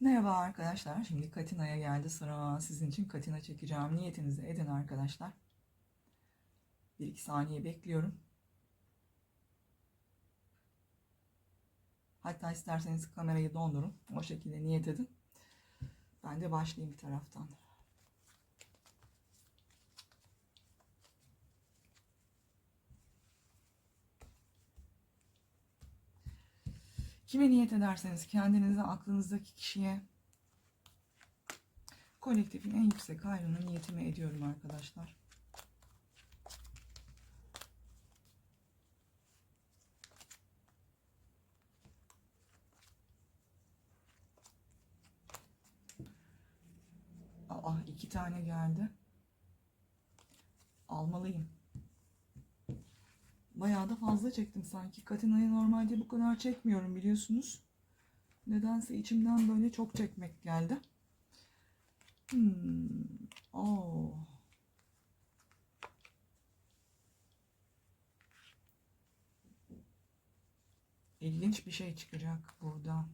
Merhaba arkadaşlar. Şimdi Katina'ya geldi sıra. Sizin için Katina çekeceğim. Niyetinizi edin arkadaşlar. 1-2 saniye bekliyorum. Hatta isterseniz kamerayı dondurun. O şekilde niyet edin. Ben de başlayayım bir taraftan. Kime niyet ederseniz kendinize, aklınızdaki kişiye kolektifin en yüksek hayrını niyetimi ediyorum arkadaşlar. Aa iki tane geldi. Almalıyım. Bayağı da fazla çektim sanki. Katina'yı normalde bu kadar çekmiyorum biliyorsunuz. Nedense içimden böyle çok çekmek geldi. Hmm. Oo. İlginç bir şey çıkacak burada.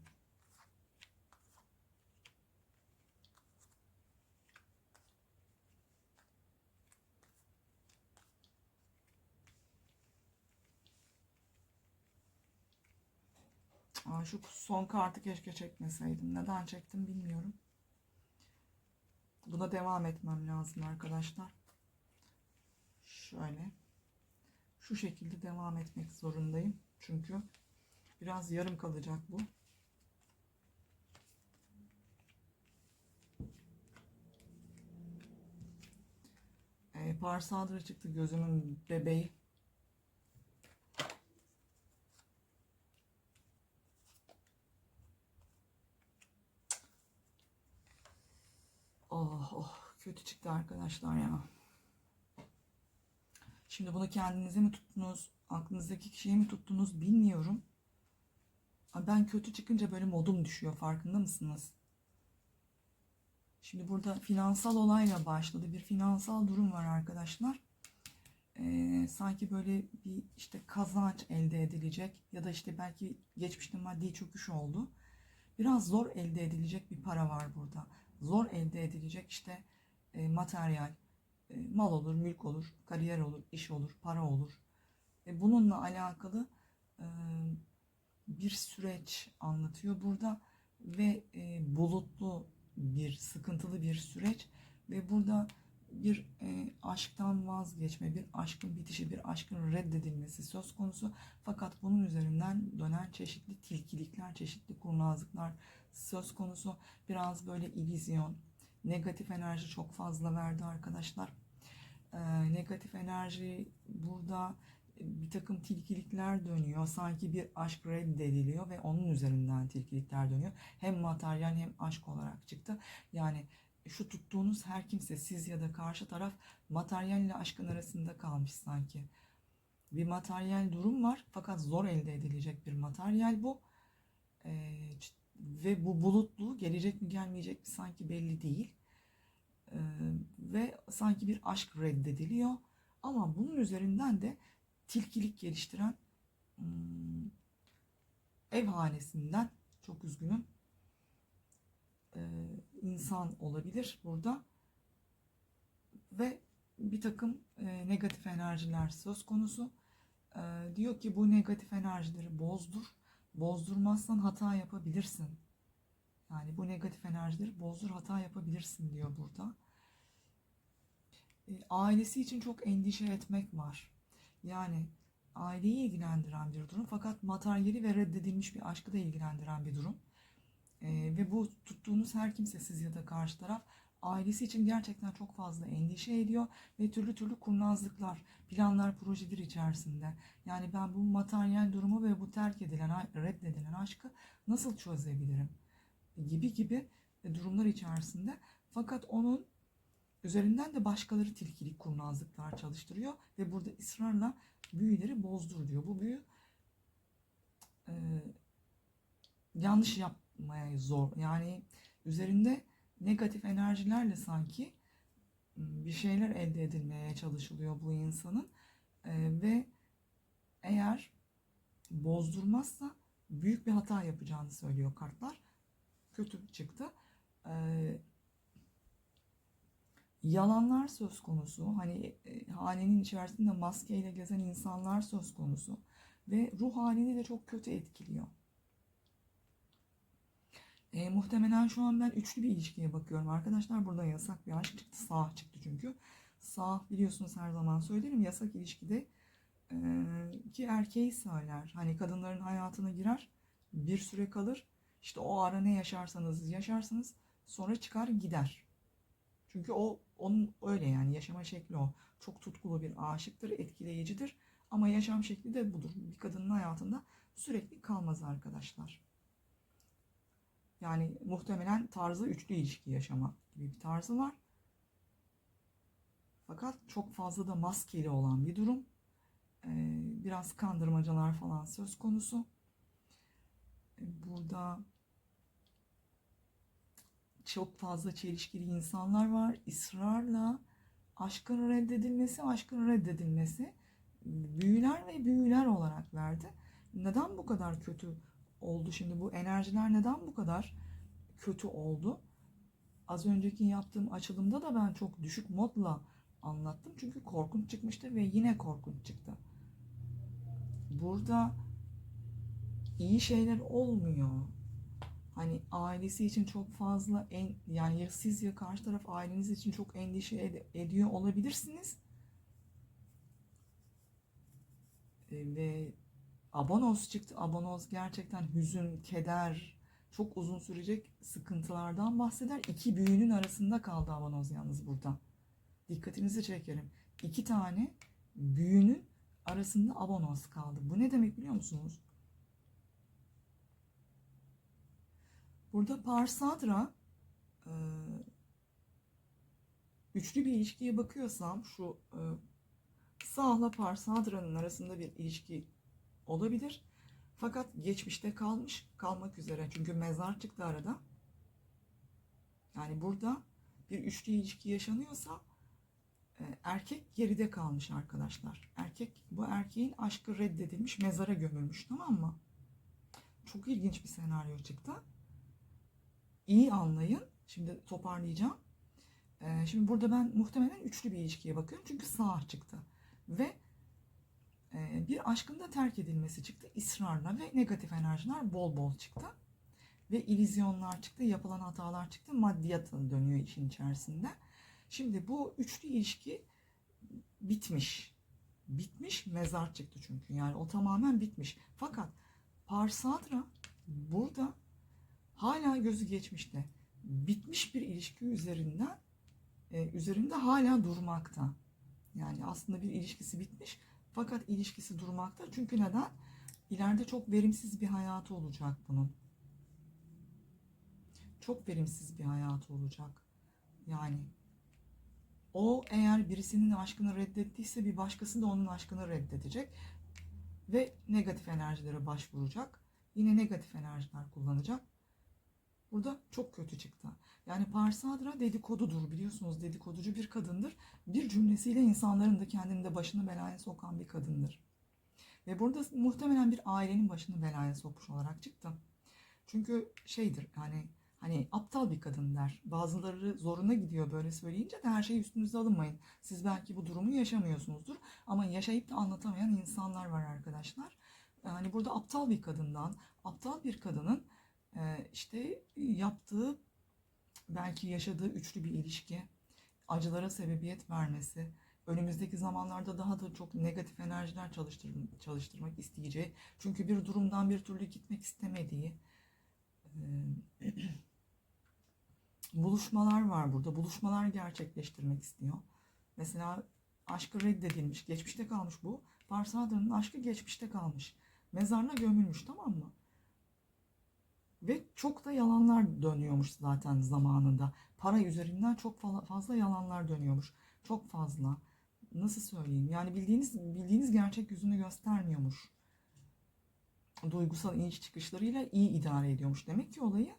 Aa, şu son kartı keşke çekmeseydim. Neden çektim bilmiyorum. Buna devam etmem lazım arkadaşlar. Şöyle. Şu şekilde devam etmek zorundayım. Çünkü biraz yarım kalacak bu. Ee, Parsadra çıktı gözümün bebeği. Oh oh kötü çıktı arkadaşlar ya. Şimdi bunu kendinize mi tuttunuz, aklınızdaki kişiye mi tuttunuz bilmiyorum. Ben kötü çıkınca böyle modum düşüyor farkında mısınız? Şimdi burada finansal olayla başladı. Bir finansal durum var arkadaşlar. Ee, sanki böyle bir işte kazanç elde edilecek ya da işte belki geçmişte maddi çöküş oldu. Biraz zor elde edilecek bir para var burada zor elde edilecek işte e, materyal, e, mal olur, mülk olur, kariyer olur, iş olur, para olur. E, bununla alakalı e, bir süreç anlatıyor burada ve e, bulutlu bir, sıkıntılı bir süreç ve burada bir e, aşktan vazgeçme, bir aşkın bitişi, bir aşkın reddedilmesi söz konusu. Fakat bunun üzerinden dönen çeşitli tilkilikler, çeşitli kurnazlıklar söz konusu. Biraz böyle illüzyon, negatif enerji çok fazla verdi arkadaşlar. E, negatif enerji burada bir takım tilkilikler dönüyor. Sanki bir aşk reddediliyor ve onun üzerinden tilkilikler dönüyor. Hem materyal hem aşk olarak çıktı. Yani şu tuttuğunuz her kimse siz ya da karşı taraf materyal ile aşkın arasında kalmış sanki. Bir materyal durum var fakat zor elde edilecek bir materyal bu. Ee, ve bu bulutlu gelecek mi gelmeyecek mi sanki belli değil. Ee, ve sanki bir aşk reddediliyor. Ama bunun üzerinden de tilkilik geliştiren hmm, ev hanesinden çok üzgünüm insan olabilir burada ve bir takım negatif enerjiler söz konusu. Diyor ki bu negatif enerjileri bozdur. Bozdurmazsan hata yapabilirsin. Yani bu negatif enerjileri bozdur hata yapabilirsin diyor burada. E, ailesi için çok endişe etmek var. Yani aileyi ilgilendiren bir durum fakat materyali ve reddedilmiş bir aşkı da ilgilendiren bir durum. Ee, ve bu tuttuğunuz her kimse siz ya da karşı taraf ailesi için gerçekten çok fazla endişe ediyor ve türlü türlü kurnazlıklar, planlar, projeler içerisinde. Yani ben bu materyal durumu ve bu terk edilen, reddedilen aşkı nasıl çözebilirim? Gibi gibi durumlar içerisinde. Fakat onun üzerinden de başkaları tilkilik, kurnazlıklar çalıştırıyor ve burada ısrarla büyüleri bozdur diyor. Bu büyü e, yanlış yap yapmaya zor. Yani üzerinde negatif enerjilerle sanki bir şeyler elde edilmeye çalışılıyor bu insanın ee, ve eğer bozdurmazsa büyük bir hata yapacağını söylüyor kartlar. kötü çıktı. Ee, yalanlar söz konusu. Hani e, hanenin içerisinde maskeyle gezen insanlar söz konusu. Ve ruh halini de çok kötü etkiliyor. E, muhtemelen şu an ben üçlü bir ilişkiye bakıyorum. Arkadaşlar burada yasak bir aşk çıktı. Sağ çıktı çünkü. Sağ biliyorsunuz her zaman söylerim. Yasak ilişkide e, ki erkeği söyler. Hani kadınların hayatına girer. Bir süre kalır. İşte o ara ne yaşarsanız yaşarsınız. Sonra çıkar gider. Çünkü o onun öyle yani yaşama şekli o. Çok tutkulu bir aşıktır, etkileyicidir. Ama yaşam şekli de budur. Bir kadının hayatında sürekli kalmaz arkadaşlar. Yani muhtemelen tarzı üçlü ilişki yaşama gibi bir tarzı var. Fakat çok fazla da maskeli olan bir durum. Ee, biraz kandırmacalar falan söz konusu. Ee, Burada çok fazla çelişkili insanlar var. İsrarla aşkın reddedilmesi, aşkın reddedilmesi büyüler ve büyüler olarak verdi. Neden bu kadar kötü oldu şimdi bu enerjiler neden bu kadar kötü oldu? Az önceki yaptığım açılımda da ben çok düşük modla anlattım. Çünkü korkunç çıkmıştı ve yine korkunç çıktı. Burada iyi şeyler olmuyor. Hani ailesi için çok fazla en yani ya siz ya karşı taraf aileniz için çok endişe ed- ediyor olabilirsiniz. E, ve abonoz çıktı. Abonoz gerçekten hüzün, keder, çok uzun sürecek sıkıntılardan bahseder. İki büyünün arasında kaldı abonoz yalnız burada. Dikkatinizi çekerim. İki tane büyünün arasında abonoz kaldı. Bu ne demek biliyor musunuz? Burada Parsadra e, üçlü bir ilişkiye bakıyorsam şu e, Sağla Parsadra'nın arasında bir ilişki olabilir. Fakat geçmişte kalmış, kalmak üzere. Çünkü mezar çıktı arada. Yani burada bir üçlü ilişki yaşanıyorsa e, erkek geride kalmış arkadaşlar. Erkek bu erkeğin aşkı reddedilmiş, mezara gömülmüş tamam mı? Çok ilginç bir senaryo çıktı. İyi anlayın. Şimdi toparlayacağım. E, şimdi burada ben muhtemelen üçlü bir ilişkiye bakıyorum. Çünkü sağ çıktı. Ve bir aşkın da terk edilmesi çıktı. ısrarla ve negatif enerjiler bol bol çıktı. Ve ilizyonlar çıktı, yapılan hatalar çıktı. Maddiyat dönüyor işin içerisinde. Şimdi bu üçlü ilişki bitmiş. Bitmiş mezar çıktı çünkü. Yani o tamamen bitmiş. Fakat Parsadra burada hala gözü geçmişte. Bitmiş bir ilişki üzerinden e, üzerinde hala durmakta. Yani aslında bir ilişkisi bitmiş fakat ilişkisi durmakta. Çünkü neden? İleride çok verimsiz bir hayatı olacak bunun. Çok verimsiz bir hayatı olacak. Yani o eğer birisinin aşkını reddettiyse bir başkası da onun aşkını reddedecek ve negatif enerjilere başvuracak. Yine negatif enerjiler kullanacak. Burada çok kötü çıktı. Yani Parsadra dedikodudur biliyorsunuz dedikoducu bir kadındır. Bir cümlesiyle insanların da kendini de başını belaya sokan bir kadındır. Ve burada muhtemelen bir ailenin başını belaya sokmuş olarak çıktı. Çünkü şeydir yani hani aptal bir kadın der. Bazıları zoruna gidiyor böyle söyleyince de her şeyi üstünüze alınmayın. Siz belki bu durumu yaşamıyorsunuzdur. Ama yaşayıp da anlatamayan insanlar var arkadaşlar. Yani burada aptal bir kadından, aptal bir kadının işte yaptığı belki yaşadığı üçlü bir ilişki, acılara sebebiyet vermesi, önümüzdeki zamanlarda daha da çok negatif enerjiler çalıştır, çalıştırmak isteyeceği, çünkü bir durumdan bir türlü gitmek istemediği e, buluşmalar var burada. Buluşmalar gerçekleştirmek istiyor. Mesela aşkı reddedilmiş, geçmişte kalmış bu. Parsadra'nın aşkı geçmişte kalmış. Mezarına gömülmüş tamam mı? Ve çok da yalanlar dönüyormuş zaten zamanında. Para üzerinden çok fazla yalanlar dönüyormuş. Çok fazla. Nasıl söyleyeyim? Yani bildiğiniz bildiğiniz gerçek yüzünü göstermiyormuş. Duygusal iniş çıkışlarıyla iyi idare ediyormuş. Demek ki olayı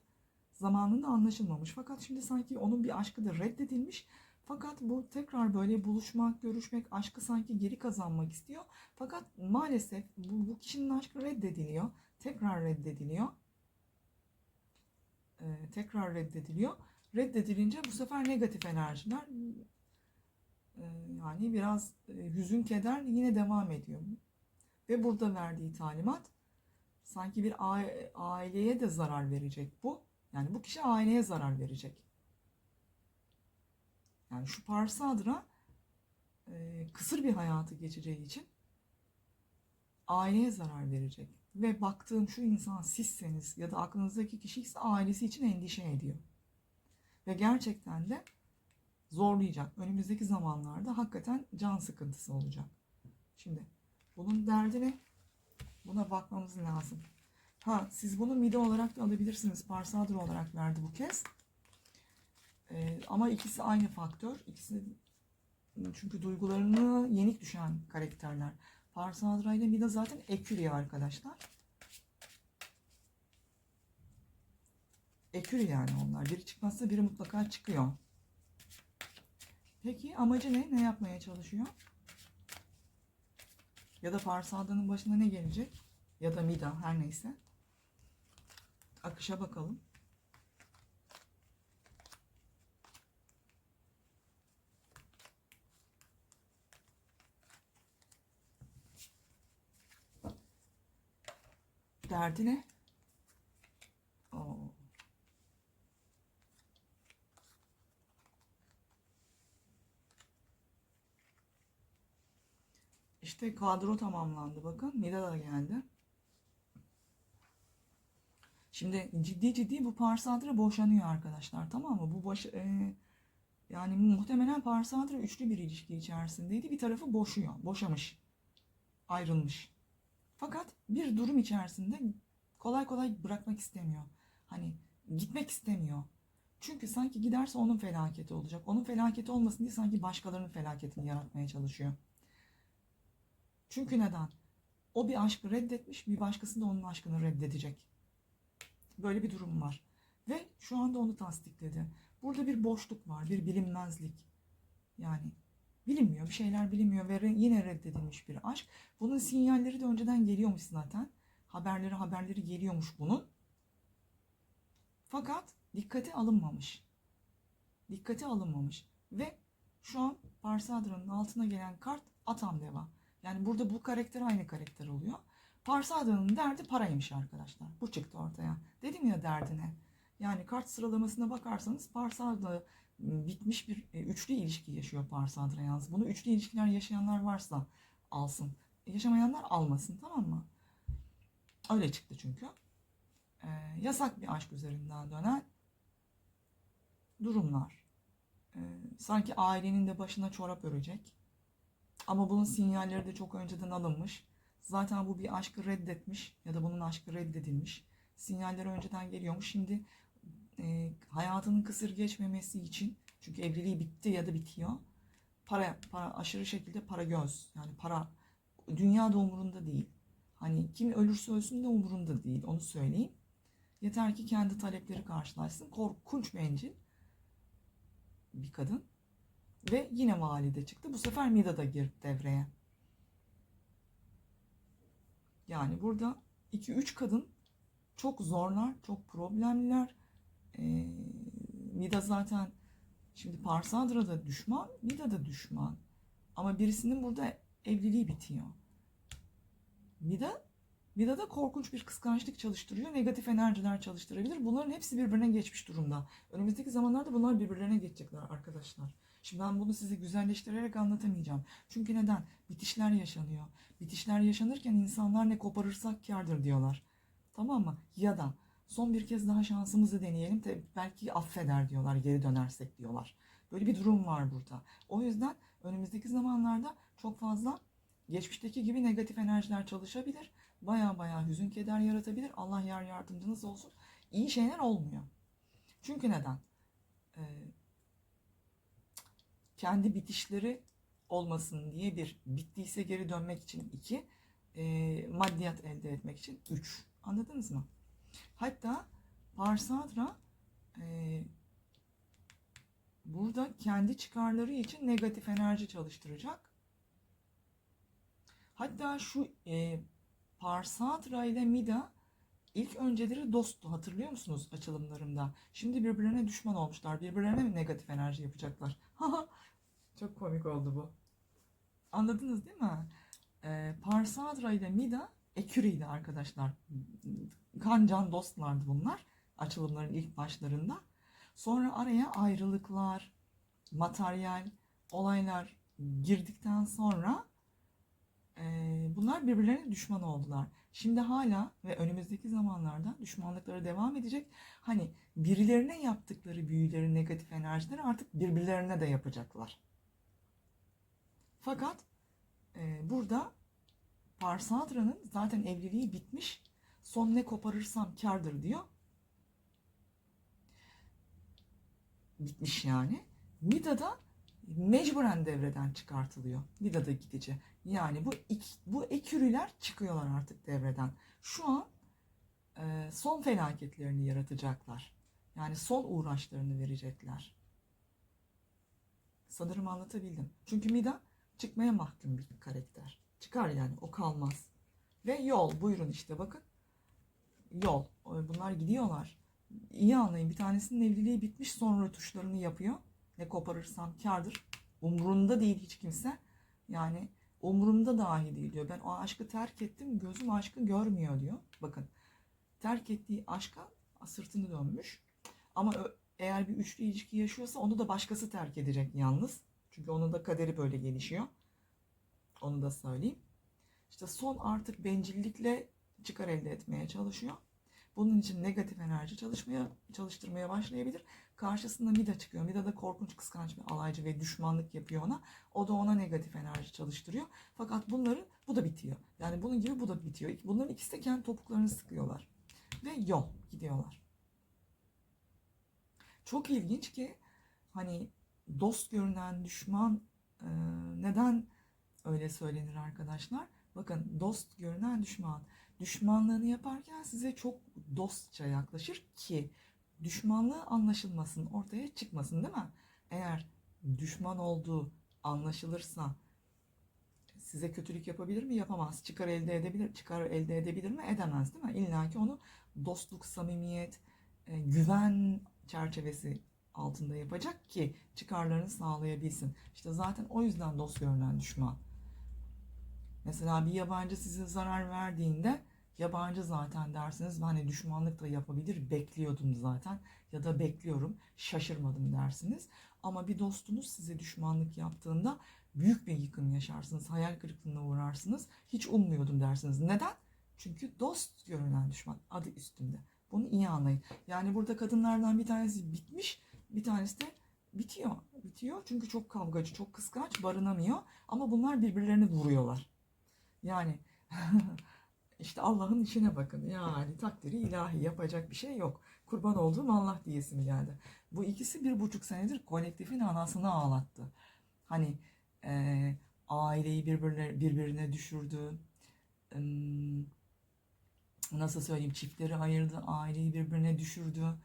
zamanında anlaşılmamış. Fakat şimdi sanki onun bir aşkı da reddedilmiş. Fakat bu tekrar böyle buluşmak, görüşmek, aşkı sanki geri kazanmak istiyor. Fakat maalesef bu, bu kişinin aşkı reddediliyor. Tekrar reddediliyor e, tekrar reddediliyor. Reddedilince bu sefer negatif enerjiler e, yani biraz e, hüzün keder yine devam ediyor. Ve burada verdiği talimat sanki bir aileye de zarar verecek bu. Yani bu kişi aileye zarar verecek. Yani şu Parsadra e, kısır bir hayatı geçeceği için aileye zarar verecek. Ve baktığım şu insan sizseniz ya da aklınızdaki kişi ise ailesi için endişe ediyor. Ve gerçekten de zorlayacak. Önümüzdeki zamanlarda hakikaten can sıkıntısı olacak. Şimdi bunun derdi ne? Buna bakmamız lazım. Ha siz bunu mide olarak da alabilirsiniz. Parsadra olarak verdi bu kez. Ee, ama ikisi aynı faktör. İkisi çünkü duygularını yenik düşen karakterler. Parsadra ile Mida zaten ekürü arkadaşlar. Ekürü yani onlar. Biri çıkmazsa biri mutlaka çıkıyor. Peki amacı ne? Ne yapmaya çalışıyor? Ya da Parsadra'nın başına ne gelecek? Ya da Mida her neyse. Akışa bakalım. Derdi? Oo. İşte kadro tamamlandı bakın. Mida da geldi. Şimdi ciddi ciddi bu Parsadra boşanıyor arkadaşlar tamam mı? Bu boş, e, yani muhtemelen Parsadra üçlü bir ilişki içerisindeydi. Bir tarafı boşuyor, boşamış, ayrılmış. Fakat bir durum içerisinde kolay kolay bırakmak istemiyor. Hani gitmek istemiyor. Çünkü sanki giderse onun felaketi olacak. Onun felaketi olmasın diye sanki başkalarının felaketini yaratmaya çalışıyor. Çünkü neden? O bir aşkı reddetmiş, bir başkası da onun aşkını reddedecek. Böyle bir durum var. Ve şu anda onu tasdikledi. Burada bir boşluk var, bir bilinmezlik. Yani bilinmiyor, bir şeyler bilinmiyor ve yine reddedilmiş bir aşk. Bunun sinyalleri de önceden geliyormuş zaten. Haberleri haberleri geliyormuş bunun. Fakat dikkate alınmamış. Dikkate alınmamış. Ve şu an Parsadra'nın altına gelen kart Atam Deva. Yani burada bu karakter aynı karakter oluyor. Parsada'nın derdi paraymış arkadaşlar. Bu çıktı ortaya. Dedim ya derdine. Yani kart sıralamasına bakarsanız Parsada bitmiş bir e, üçlü ilişki yaşıyor Parsadra yalnız. Bunu üçlü ilişkiler yaşayanlar varsa alsın. Yaşamayanlar almasın tamam mı? Öyle çıktı çünkü. Ee, yasak bir aşk üzerinden dönen durumlar. Ee, sanki ailenin de başına çorap örecek. Ama bunun sinyalleri de çok önceden alınmış. Zaten bu bir aşkı reddetmiş ya da bunun aşkı reddedilmiş. Sinyalleri önceden geliyormuş. Şimdi e, hayatının kısır geçmemesi için çünkü evliliği bitti ya da bitiyor. Para, para aşırı şekilde para göz. Yani para dünya da umurunda değil. Hani kim ölürse ölsün de umurunda değil. Onu söyleyeyim. Yeter ki kendi talepleri karşılaşsın. Korkunç bencil bir kadın. Ve yine valide çıktı. Bu sefer Mida da girdi devreye. Yani burada 2-3 kadın çok zorlar, çok problemliler. Ee, Mida zaten şimdi Parsadra da düşman, Mida da düşman. Ama birisinin burada evliliği bitiyor. Mida, Mida da korkunç bir kıskançlık çalıştırıyor. Negatif enerjiler çalıştırabilir. Bunların hepsi birbirine geçmiş durumda. Önümüzdeki zamanlarda bunlar birbirlerine geçecekler arkadaşlar. Şimdi ben bunu size güzelleştirerek anlatamayacağım. Çünkü neden? Bitişler yaşanıyor. Bitişler yaşanırken insanlar ne koparırsak kârdır diyorlar. Tamam mı? Ya da son bir kez daha şansımızı deneyelim. de belki affeder diyorlar, geri dönersek diyorlar. Böyle bir durum var burada. O yüzden önümüzdeki zamanlarda çok fazla geçmişteki gibi negatif enerjiler çalışabilir. Baya baya hüzün keder yaratabilir. Allah yar yardımcınız olsun. İyi şeyler olmuyor. Çünkü neden? Ee, kendi bitişleri olmasın diye bir, bittiyse geri dönmek için iki, e, maddiyat elde etmek için üç. Anladınız mı? Hatta Parsadra e, burada kendi çıkarları için negatif enerji çalıştıracak. Hatta şu e, Parsadra ile Mida İlk önceleri dosttu hatırlıyor musunuz açılımlarımda? Şimdi birbirlerine düşman olmuşlar. Birbirlerine mi negatif enerji yapacaklar? Çok komik oldu bu. Anladınız değil mi? Ee, Parsadra ile Mida eküriydi arkadaşlar. Kancan dostlardı bunlar. Açılımların ilk başlarında. Sonra araya ayrılıklar, materyal olaylar girdikten sonra e, bunlar birbirlerine düşman oldular. Şimdi hala ve önümüzdeki zamanlarda düşmanlıkları devam edecek. Hani birilerine yaptıkları büyüleri, negatif enerjileri artık birbirlerine de yapacaklar. Fakat e, burada Parsadra'nın zaten evliliği bitmiş. Son ne koparırsam kardır diyor. Bitmiş yani. Mida'da mecburen devreden çıkartılıyor. Mida'da gidici. Yani bu bu ekürüler çıkıyorlar artık devreden. Şu an e, son felaketlerini yaratacaklar. Yani son uğraşlarını verecekler. Sanırım anlatabildim. Çünkü Mida çıkmaya mahkum bir karakter. Çıkar yani o kalmaz. Ve yol buyurun işte bakın. Yol. Bunlar gidiyorlar. İyi anlayın bir tanesinin evliliği bitmiş sonra tuşlarını yapıyor. Ne koparırsam kardır. Umrunda değil hiç kimse. Yani umurumda dahi değil diyor. Ben o aşkı terk ettim gözüm aşkı görmüyor diyor. Bakın terk ettiği aşka sırtını dönmüş. Ama eğer bir üçlü ilişki yaşıyorsa onu da başkası terk edecek yalnız. Çünkü onun da kaderi böyle gelişiyor. Onu da söyleyeyim. İşte son artık bencillikle çıkar elde etmeye çalışıyor. Bunun için negatif enerji çalışmaya çalıştırmaya başlayabilir. Karşısında Mida çıkıyor. Mida da korkunç, kıskanç bir alaycı ve düşmanlık yapıyor ona. O da ona negatif enerji çalıştırıyor. Fakat bunları bu da bitiyor. Yani bunun gibi bu da bitiyor. Bunların ikisi de kendi topuklarını sıkıyorlar. Ve yol gidiyorlar. Çok ilginç ki hani dost görünen düşman neden öyle söylenir arkadaşlar? Bakın dost görünen düşman. Düşmanlığını yaparken size çok dostça yaklaşır ki düşmanlığı anlaşılmasın, ortaya çıkmasın değil mi? Eğer düşman olduğu anlaşılırsa size kötülük yapabilir mi? Yapamaz. Çıkar elde edebilir, çıkar elde edebilir mi? Edemez değil mi? İlla ki onu dostluk, samimiyet, e, güven çerçevesi altında yapacak ki çıkarlarını sağlayabilsin. İşte zaten o yüzden dost görünen düşman. Mesela bir yabancı size zarar verdiğinde yabancı zaten dersiniz. Hani düşmanlık da yapabilir bekliyordum zaten ya da bekliyorum şaşırmadım dersiniz. Ama bir dostunuz size düşmanlık yaptığında büyük bir yıkım yaşarsınız. Hayal kırıklığına uğrarsınız. Hiç ummuyordum dersiniz. Neden? Çünkü dost görünen düşman adı üstünde. Bunu iyi anlayın. Yani burada kadınlardan bir tanesi bitmiş, bir tanesi de bitiyor. Bitiyor çünkü çok kavgacı, çok kıskanç, barınamıyor. Ama bunlar birbirlerini vuruyorlar. Yani işte Allah'ın işine bakın. Yani takdiri ilahi yapacak bir şey yok. Kurban olduğum Allah diyesim geldi. Bu ikisi bir buçuk senedir kolektifin anasını ağlattı. Hani e, aileyi birbirine, birbirine düşürdü. E, nasıl söyleyeyim çiftleri ayırdı, aileyi birbirine düşürdü.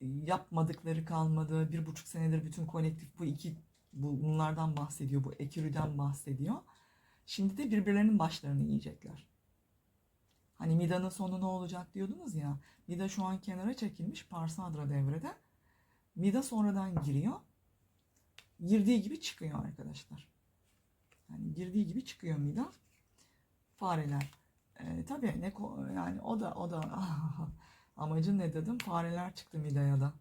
Yapmadıkları kalmadı. Bir buçuk senedir bütün kolektif bu iki bunlardan bahsediyor. Bu ekürüden bahsediyor. Şimdi de birbirlerinin başlarını yiyecekler. Hani Mida'nın sonu ne olacak diyordunuz ya. Mida şu an kenara çekilmiş Parsadra devrede. Mida sonradan giriyor. Girdiği gibi çıkıyor arkadaşlar. Yani girdiği gibi çıkıyor Mida. Fareler. Ee, tabii ne yani o da o da amacı ne dedim? Fareler çıktı Mida'ya da.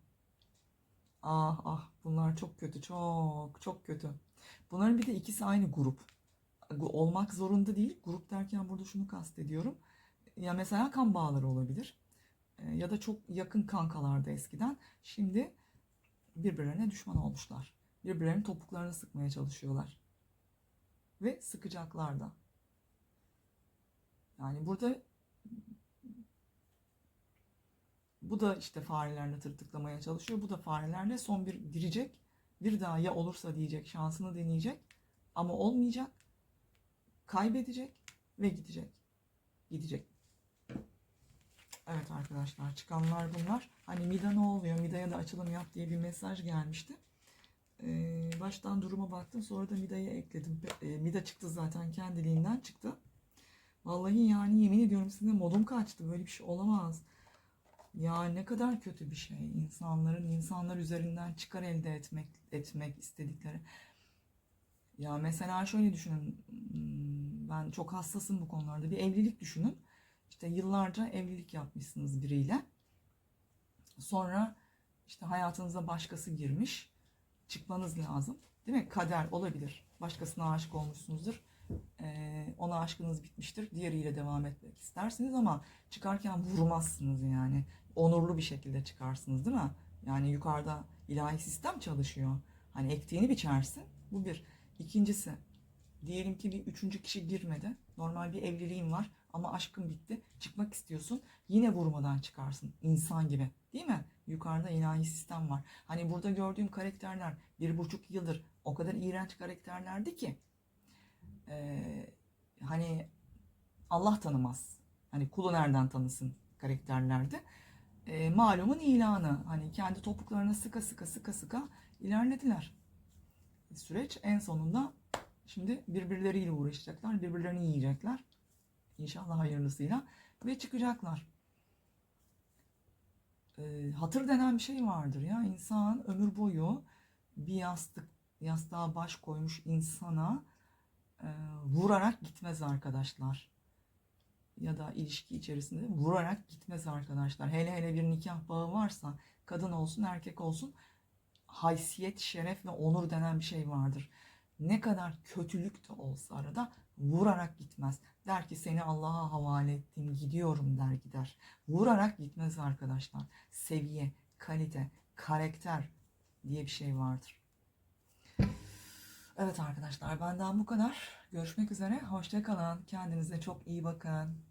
Ah ah bunlar çok kötü çok çok kötü. Bunların bir de ikisi aynı grup olmak zorunda değil. Grup derken burada şunu kastediyorum. Ya mesela kan bağları olabilir. E, Ya da çok yakın kankalardı eskiden. Şimdi birbirlerine düşman olmuşlar. Birbirlerinin topuklarını sıkmaya çalışıyorlar. Ve sıkacaklar da. Yani burada bu da işte farelerle tırtıklamaya çalışıyor. Bu da farelerle son bir girecek. Bir daha ya olursa diyecek, şansını deneyecek. Ama olmayacak kaybedecek ve gidecek. Gidecek. Evet arkadaşlar çıkanlar bunlar. Hani Mida ne oluyor? Mida'ya da açılım yap diye bir mesaj gelmişti. Ee, baştan duruma baktım. Sonra da Mida'yı ekledim. Ee, Mida çıktı zaten kendiliğinden çıktı. Vallahi yani yemin ediyorum size modum kaçtı. Böyle bir şey olamaz. Ya ne kadar kötü bir şey. İnsanların insanlar üzerinden çıkar elde etmek etmek istedikleri. Ya mesela şöyle düşünün. hmm, Ben çok hassasım bu konularda. Bir evlilik düşünün. İşte yıllarca evlilik yapmışsınız biriyle. Sonra işte hayatınıza başkası girmiş. Çıkmanız lazım. Değil mi? Kader olabilir. Başkasına aşık olmuşsunuzdur. Ee, ona aşkınız bitmiştir. Diğeriyle devam etmek istersiniz ama çıkarken vurmazsınız yani. Onurlu bir şekilde çıkarsınız değil mi? Yani yukarıda ilahi sistem çalışıyor. Hani ektiğini biçersin. Bu bir. İkincisi, diyelim ki bir üçüncü kişi girmedi. Normal bir evliliğin var ama aşkın bitti. Çıkmak istiyorsun. Yine vurmadan çıkarsın. İnsan gibi. Değil mi? Yukarıda ilahi sistem var. Hani burada gördüğüm karakterler bir buçuk yıldır o kadar iğrenç karakterlerdi ki ee, hani Allah tanımaz. Hani kulu nereden tanısın karakterlerdi. Ee, malumun ilanı. Hani kendi topuklarına sıka sıka sıka sıka ilerlediler. Süreç en sonunda şimdi birbirleriyle uğraşacaklar. Birbirlerini yiyecekler. İnşallah hayırlısıyla. Ve çıkacaklar. Ee, hatır denen bir şey vardır ya. İnsan ömür boyu bir yastık, yastığa baş koymuş insana e, vurarak gitmez arkadaşlar. Ya da ilişki içerisinde vurarak gitmez arkadaşlar. Hele hele bir nikah bağı varsa kadın olsun erkek olsun haysiyet, şeref ve onur denen bir şey vardır. Ne kadar kötülük de olsa arada vurarak gitmez. Der ki seni Allah'a havale ettim gidiyorum der gider. Vurarak gitmez arkadaşlar. Seviye, kalite, karakter diye bir şey vardır. Evet arkadaşlar benden bu kadar. Görüşmek üzere. Hoşça kalın. Kendinize çok iyi bakın.